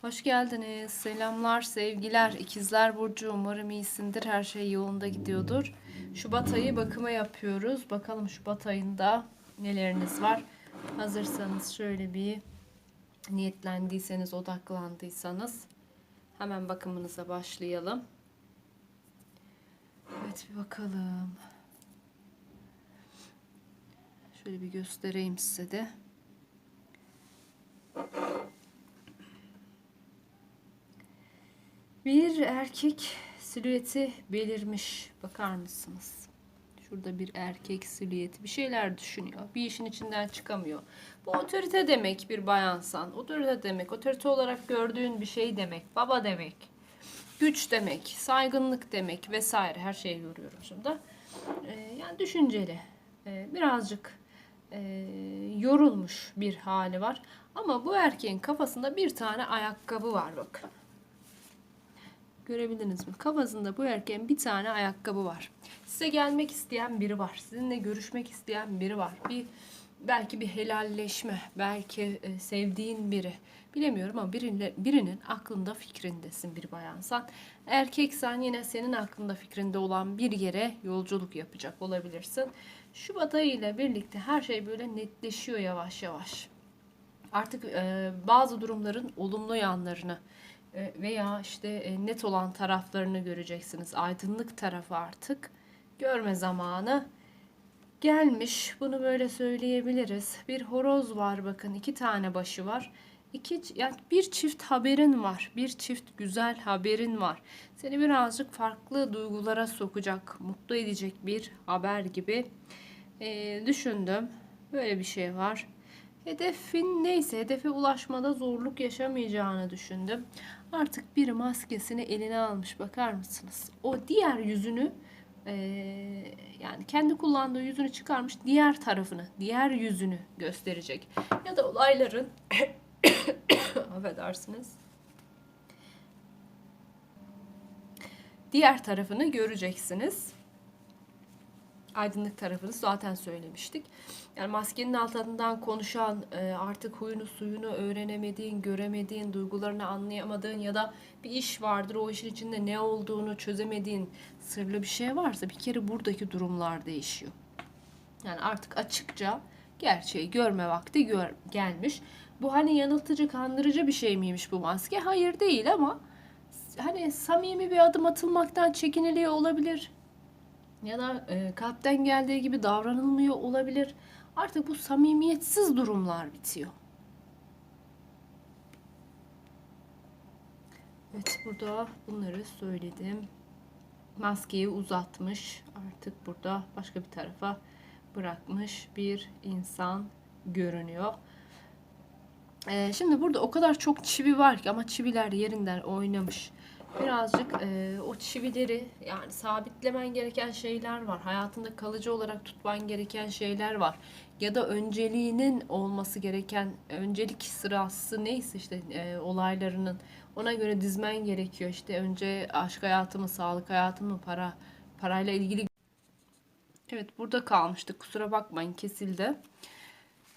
Hoş geldiniz. Selamlar, sevgiler. İkizler Burcu umarım iyisindir. Her şey yolunda gidiyordur. Şubat ayı bakıma yapıyoruz. Bakalım Şubat ayında neleriniz var? Hazırsanız şöyle bir niyetlendiyseniz, odaklandıysanız hemen bakımınıza başlayalım. Evet bir bakalım. Şöyle bir göstereyim size de. Bir erkek silüeti belirmiş. Bakar mısınız? Şurada bir erkek silüeti bir şeyler düşünüyor. Bir işin içinden çıkamıyor. Bu otorite demek bir bayansan. Otorite demek. Otorite olarak gördüğün bir şey demek. Baba demek. Güç demek. Saygınlık demek vesaire. Her şeyi görüyorum şimdi. Ee, yani düşünceli. Ee, birazcık e, yorulmuş bir hali var. Ama bu erkeğin kafasında bir tane ayakkabı var bakın. Görebildiniz mi? Kafasında bu erkeğin bir tane ayakkabı var. Size gelmek isteyen biri var. Sizinle görüşmek isteyen biri var. Bir belki bir helalleşme, belki e, sevdiğin biri. Bilemiyorum ama birinin, birinin aklında fikrindesin bir bayansan. Erkeksen yine senin aklında fikrinde olan bir yere yolculuk yapacak olabilirsin. Şubat ayı ile birlikte her şey böyle netleşiyor yavaş yavaş. Artık e, bazı durumların olumlu yanlarını veya işte e, net olan taraflarını göreceksiniz. Aydınlık tarafı artık görme zamanı gelmiş. Bunu böyle söyleyebiliriz. Bir horoz var bakın iki tane başı var. İki, yani bir çift haberin var. Bir çift güzel haberin var. Seni birazcık farklı duygulara sokacak, mutlu edecek bir haber gibi e, düşündüm. Böyle bir şey var. Hedefin neyse hedefe ulaşmada zorluk yaşamayacağını düşündüm. Artık bir maskesini eline almış bakar mısınız? O diğer yüzünü e, yani kendi kullandığı yüzünü çıkarmış diğer tarafını, diğer yüzünü gösterecek. Ya da olayların affedersiniz. Diğer tarafını göreceksiniz aydınlık tarafını zaten söylemiştik. Yani maskenin altından konuşan, e, artık huyunu suyunu öğrenemediğin, göremediğin, duygularını anlayamadığın ya da bir iş vardır o işin içinde ne olduğunu çözemediğin sırlı bir şey varsa bir kere buradaki durumlar değişiyor. Yani artık açıkça gerçeği görme vakti gör, gelmiş. Bu hani yanıltıcı, kandırıcı bir şey miymiş bu maske? Hayır değil ama hani samimi bir adım atılmaktan çekiniliyor olabilir ya da e, kalpten geldiği gibi davranılmıyor olabilir. Artık bu samimiyetsiz durumlar bitiyor. Evet burada bunları söyledim. Maskeyi uzatmış. Artık burada başka bir tarafa bırakmış bir insan görünüyor. Ee, şimdi burada o kadar çok çivi var ki ama çiviler yerinden oynamış birazcık e, o çivileri yani sabitlemen gereken şeyler var. Hayatında kalıcı olarak tutman gereken şeyler var. Ya da önceliğinin olması gereken öncelik sırası neyse işte e, olaylarının ona göre dizmen gerekiyor. İşte önce aşk hayatı mı, sağlık hayatı mı, para parayla ilgili Evet burada kalmıştık. Kusura bakmayın kesildi.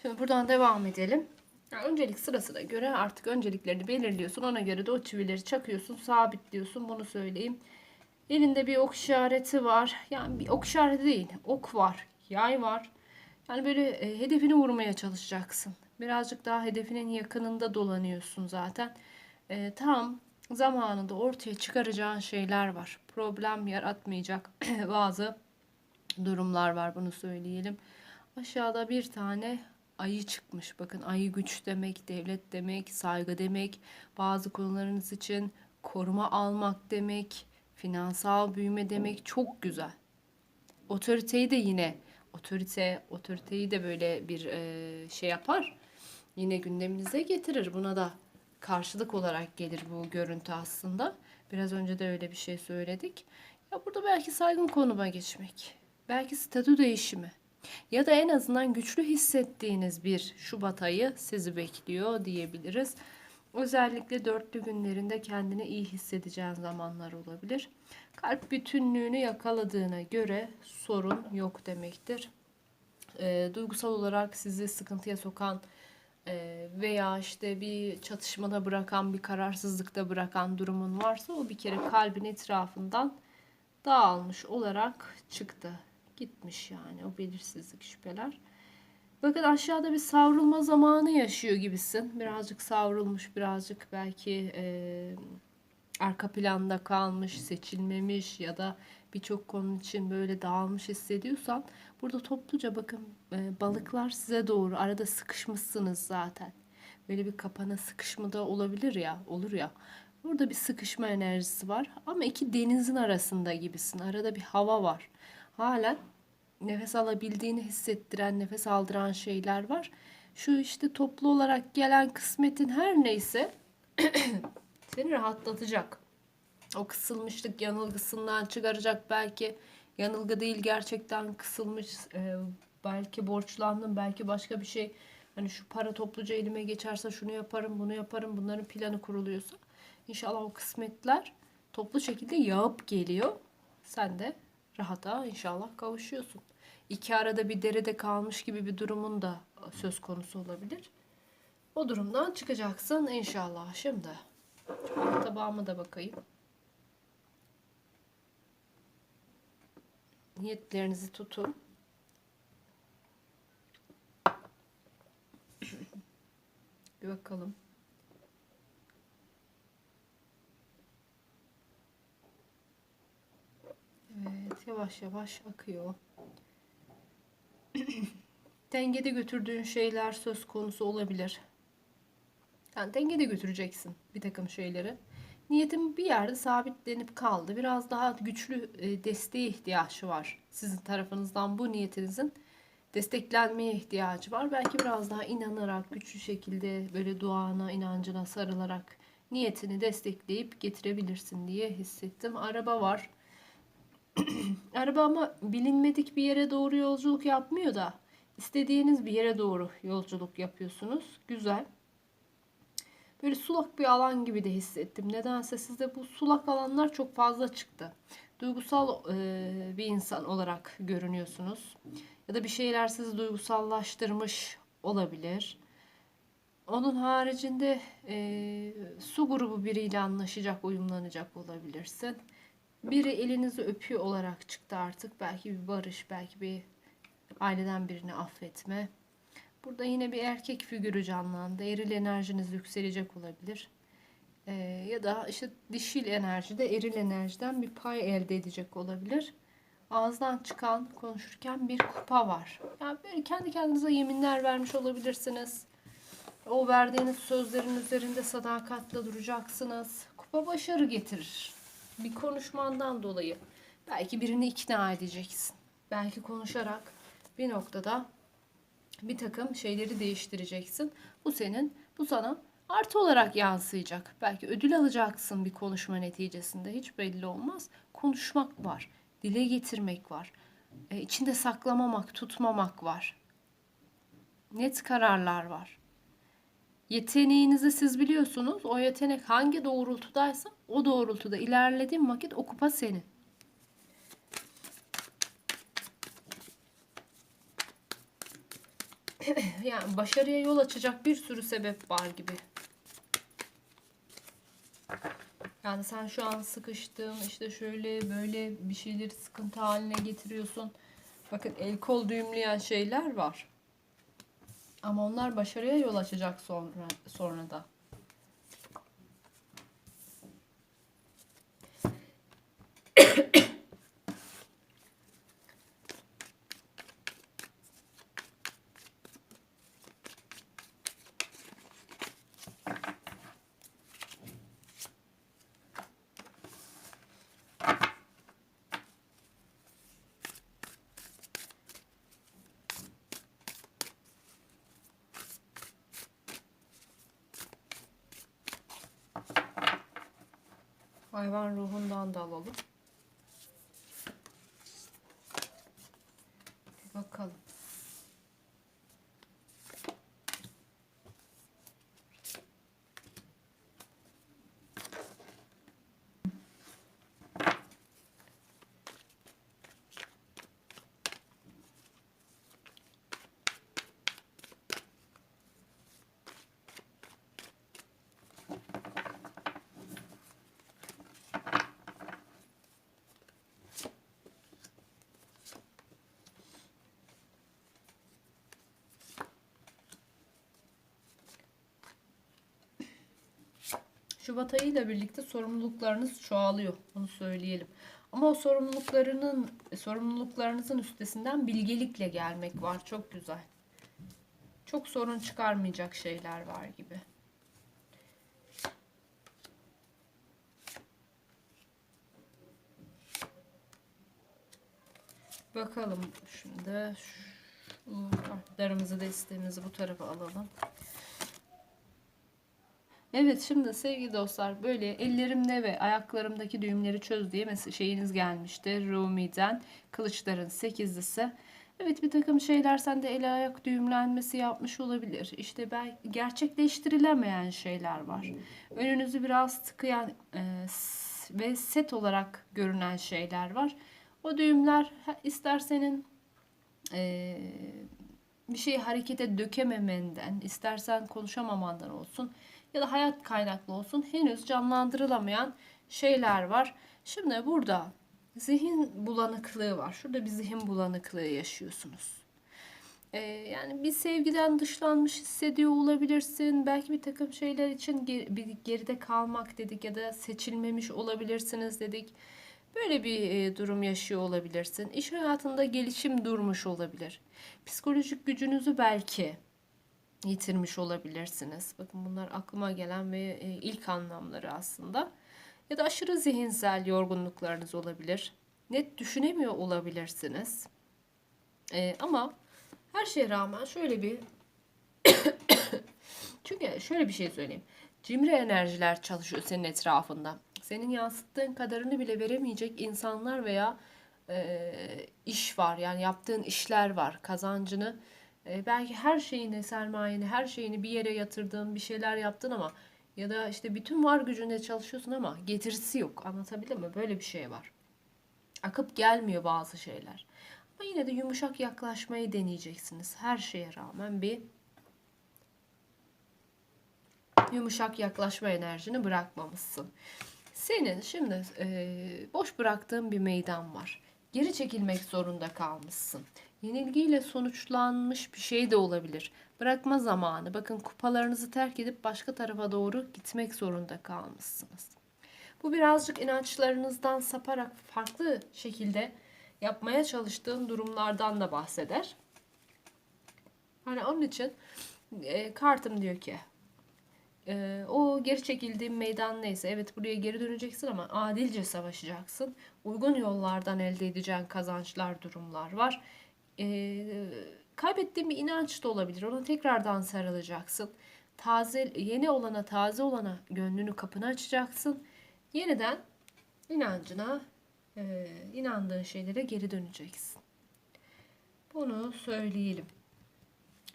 Şimdi buradan devam edelim. Yani öncelik sırasına göre artık önceliklerini belirliyorsun. Ona göre de o çivileri çakıyorsun, sabitliyorsun. Bunu söyleyeyim. Elinde bir ok işareti var. Yani bir ok işareti değil. Ok var. Yay var. Yani böyle e, hedefini vurmaya çalışacaksın. Birazcık daha hedefinin yakınında dolanıyorsun zaten. E, tam zamanında ortaya çıkaracağın şeyler var. Problem yaratmayacak bazı durumlar var. Bunu söyleyelim. Aşağıda bir tane ayı çıkmış. Bakın ayı güç demek, devlet demek, saygı demek, bazı konularınız için koruma almak demek, finansal büyüme demek çok güzel. Otoriteyi de yine otorite otoriteyi de böyle bir e, şey yapar. Yine gündeminize getirir. Buna da karşılık olarak gelir bu görüntü aslında. Biraz önce de öyle bir şey söyledik. Ya burada belki saygın konuma geçmek. Belki statü değişimi. Ya da en azından güçlü hissettiğiniz bir Şubat ayı sizi bekliyor diyebiliriz. Özellikle dörtlü günlerinde kendini iyi hissedeceğin zamanlar olabilir. Kalp bütünlüğünü yakaladığına göre sorun yok demektir. E, duygusal olarak sizi sıkıntıya sokan e, veya işte bir çatışmada bırakan, bir kararsızlıkta bırakan durumun varsa o bir kere kalbin etrafından dağılmış olarak çıktı. Gitmiş yani o belirsizlik şüpheler. Bakın aşağıda bir savrulma zamanı yaşıyor gibisin. Birazcık savrulmuş, birazcık belki e, arka planda kalmış, seçilmemiş ya da birçok konu için böyle dağılmış hissediyorsan burada topluca bakın e, balıklar size doğru arada sıkışmışsınız zaten. Böyle bir kapana sıkışma da olabilir ya, olur ya. Burada bir sıkışma enerjisi var ama iki denizin arasında gibisin. Arada bir hava var. Halen nefes alabildiğini hissettiren, nefes aldıran şeyler var. Şu işte toplu olarak gelen kısmetin her neyse seni rahatlatacak. O kısılmışlık yanılgısından çıkaracak belki. Yanılgı değil gerçekten kısılmış. e, belki borçlandım, belki başka bir şey. Hani şu para topluca elime geçerse şunu yaparım, bunu yaparım. Bunların planı kuruluyorsa. İnşallah o kısmetler toplu şekilde yağıp geliyor. Sen de rahata inşallah kavuşuyorsun. İki arada bir derede kalmış gibi bir durumun da söz konusu olabilir. O durumdan çıkacaksın inşallah. Şimdi şöyle tabağıma da bakayım. Niyetlerinizi tutun. Bir bakalım. Evet, yavaş yavaş akıyor. Dengede götürdüğün şeyler söz konusu olabilir. Yani dengede götüreceksin bir takım şeyleri. Niyetim bir yerde sabitlenip kaldı. Biraz daha güçlü e, desteğe ihtiyacı var. Sizin tarafınızdan bu niyetinizin desteklenmeye ihtiyacı var. Belki biraz daha inanarak, güçlü şekilde böyle duana, inancına sarılarak niyetini destekleyip getirebilirsin diye hissettim. Araba var. Araba ama bilinmedik bir yere doğru yolculuk yapmıyor da istediğiniz bir yere doğru yolculuk yapıyorsunuz. Güzel. Böyle sulak bir alan gibi de hissettim. Nedense sizde bu sulak alanlar çok fazla çıktı. Duygusal e, bir insan olarak görünüyorsunuz. Ya da bir şeyler sizi duygusallaştırmış olabilir. Onun haricinde e, su grubu biriyle anlaşacak, uyumlanacak olabilirsin. Biri elinizi öpüyor olarak çıktı artık. Belki bir barış, belki bir aileden birini affetme. Burada yine bir erkek figürü canlandı. Eril enerjiniz yükselecek olabilir. Ee, ya da işte dişil enerjide eril enerjiden bir pay elde edecek olabilir. Ağızdan çıkan konuşurken bir kupa var. Yani böyle kendi kendinize yeminler vermiş olabilirsiniz. O verdiğiniz sözlerin üzerinde sadakatle duracaksınız. Kupa başarı getirir. Bir konuşmandan dolayı. Belki birini ikna edeceksin. Belki konuşarak bir noktada bir takım şeyleri değiştireceksin. Bu senin, bu sana artı olarak yansıyacak. Belki ödül alacaksın bir konuşma neticesinde. Hiç belli olmaz. Konuşmak var. Dile getirmek var. E, içinde saklamamak, tutmamak var. Net kararlar var. Yeteneğinizi siz biliyorsunuz. O yetenek hangi doğrultudaysa o doğrultuda ilerlediğin vakit o kupa senin. yani başarıya yol açacak bir sürü sebep var gibi. Yani sen şu an sıkıştın, işte şöyle böyle bir şeyleri sıkıntı haline getiriyorsun. Bakın el kol düğümleyen şeyler var. Ama onlar başarıya yol açacak sonra sonra da. Hayvan ruhundan da alalım. Bir bakalım. Şubat ayıyla birlikte sorumluluklarınız çoğalıyor. Bunu söyleyelim. Ama o sorumluluklarının sorumluluklarınızın üstesinden bilgelikle gelmek var. Çok güzel. Çok sorun çıkarmayacak şeyler var gibi. Bakalım şimdi şu kartlarımızı desteğimizi bu tarafa alalım. Evet şimdi sevgili dostlar böyle ellerimde ve ayaklarımdaki düğümleri çöz diye mesela şeyiniz gelmişti. Rumi'den kılıçların sekizlisi. Evet bir takım şeyler sende el ayak düğümlenmesi yapmış olabilir. İşte belki gerçekleştirilemeyen şeyler var. Önünüzü biraz tıkayan e, ve set olarak görünen şeyler var. O düğümler ha- ister senin e, bir şeyi harekete dökememenden, istersen konuşamamandan olsun ya da hayat kaynaklı olsun henüz canlandırılamayan şeyler var. Şimdi burada zihin bulanıklığı var. Şurada bir zihin bulanıklığı yaşıyorsunuz. Ee, yani bir sevgiden dışlanmış hissediyor olabilirsin. Belki bir takım şeyler için ger- bir geride kalmak dedik ya da seçilmemiş olabilirsiniz dedik. Böyle bir e, durum yaşıyor olabilirsin. İş hayatında gelişim durmuş olabilir. Psikolojik gücünüzü belki yitirmiş olabilirsiniz. Bakın bunlar aklıma gelen ve e, ilk anlamları aslında. Ya da aşırı zihinsel yorgunluklarınız olabilir. Net düşünemiyor olabilirsiniz. E, ama her şeye rağmen şöyle bir çünkü şöyle bir şey söyleyeyim. Cimri enerjiler çalışıyor senin etrafında. Senin yansıttığın kadarını bile veremeyecek insanlar veya e, iş var. Yani yaptığın işler var. Kazancını e, belki her şeyini, sermayeni, her şeyini bir yere yatırdın, bir şeyler yaptın ama ya da işte bütün var gücünle çalışıyorsun ama getirisi yok. Anlatabildim mi? Böyle bir şey var. Akıp gelmiyor bazı şeyler. Ama yine de yumuşak yaklaşmayı deneyeceksiniz. Her şeye rağmen bir yumuşak yaklaşma enerjini bırakmamışsın. Senin şimdi e, boş bıraktığın bir meydan var. Geri çekilmek zorunda kalmışsın. Yenilgiyle sonuçlanmış bir şey de olabilir. Bırakma zamanı. Bakın kupalarınızı terk edip başka tarafa doğru gitmek zorunda kalmışsınız. Bu birazcık inançlarınızdan saparak farklı şekilde yapmaya çalıştığın durumlardan da bahseder. Hani onun için e, kartım diyor ki ee, o geri çekildiğin meydan neyse evet buraya geri döneceksin ama adilce savaşacaksın. Uygun yollardan elde edeceğin kazançlar, durumlar var. Ee, kaybettiğin bir inanç da olabilir. Ona tekrardan sarılacaksın. Taze, yeni olana, taze olana gönlünü kapını açacaksın. Yeniden inancına, e, inandığın şeylere geri döneceksin. Bunu söyleyelim.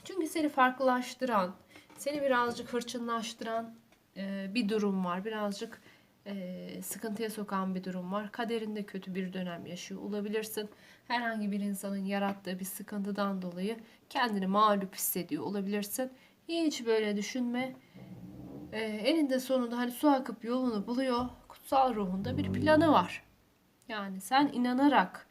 Çünkü seni farklılaştıran, seni birazcık hırçınlaştıran e, bir durum var. Birazcık e, sıkıntıya sokan bir durum var. Kaderinde kötü bir dönem yaşıyor olabilirsin. Herhangi bir insanın yarattığı bir sıkıntıdan dolayı kendini mağlup hissediyor olabilirsin. Hiç böyle düşünme. E, eninde sonunda hani su akıp yolunu buluyor. Kutsal ruhunda bir planı var. Yani sen inanarak,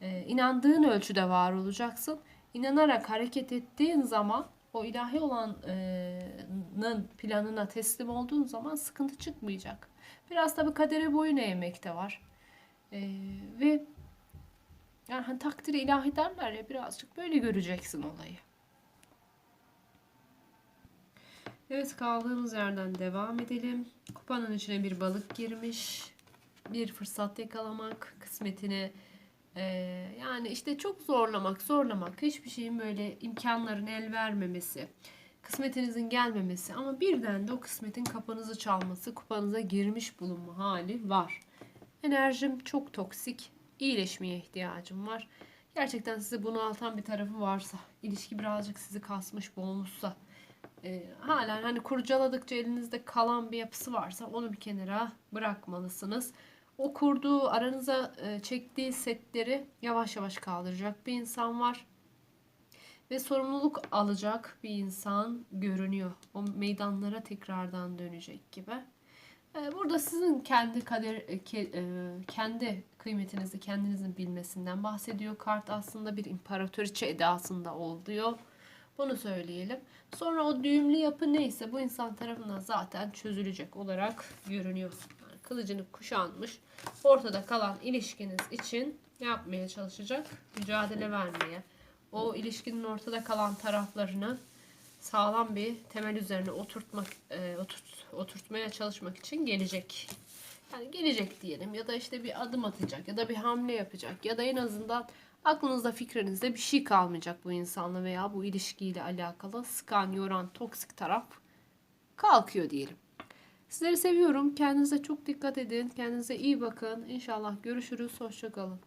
e, inandığın ölçüde var olacaksın. İnanarak hareket ettiğin zaman o ilahi olanın planına teslim olduğun zaman sıkıntı çıkmayacak. Biraz tabi kadere boyun eğmek de var. Ee, ve yani hani takdiri ilahi derler ya birazcık böyle göreceksin olayı. Evet kaldığımız yerden devam edelim. Kupanın içine bir balık girmiş. Bir fırsat yakalamak, kısmetini ee, yani işte çok zorlamak, zorlamak, hiçbir şeyin böyle imkanların el vermemesi, kısmetinizin gelmemesi ama birden de o kısmetin kapınızı çalması, kupanıza girmiş bulunma hali var. Enerjim çok toksik, iyileşmeye ihtiyacım var. Gerçekten sizi bunaltan bir tarafı varsa, ilişki birazcık sizi kasmış, boğmuşsa, e, halen hani kurcaladıkça elinizde kalan bir yapısı varsa onu bir kenara bırakmalısınız o kurduğu aranıza e, çektiği setleri yavaş yavaş kaldıracak bir insan var. Ve sorumluluk alacak bir insan görünüyor. O meydanlara tekrardan dönecek gibi. E, burada sizin kendi kader e, kendi kıymetinizi kendinizin bilmesinden bahsediyor. Kart aslında bir imparatoriçe edasında oluyor. Bunu söyleyelim. Sonra o düğümlü yapı neyse bu insan tarafından zaten çözülecek olarak görünüyor. Yani kılıcını kuşanmış. Ortada kalan ilişkiniz için yapmaya çalışacak? Mücadele vermeye. O ilişkinin ortada kalan taraflarını sağlam bir temel üzerine oturtmak e, oturt, oturtmaya çalışmak için gelecek. Yani gelecek diyelim ya da işte bir adım atacak ya da bir hamle yapacak ya da en azından aklınızda fikrinizde bir şey kalmayacak bu insanla veya bu ilişkiyle alakalı sıkan, yoran, toksik taraf kalkıyor diyelim. Sizleri seviyorum. Kendinize çok dikkat edin. Kendinize iyi bakın. İnşallah görüşürüz. Hoşçakalın.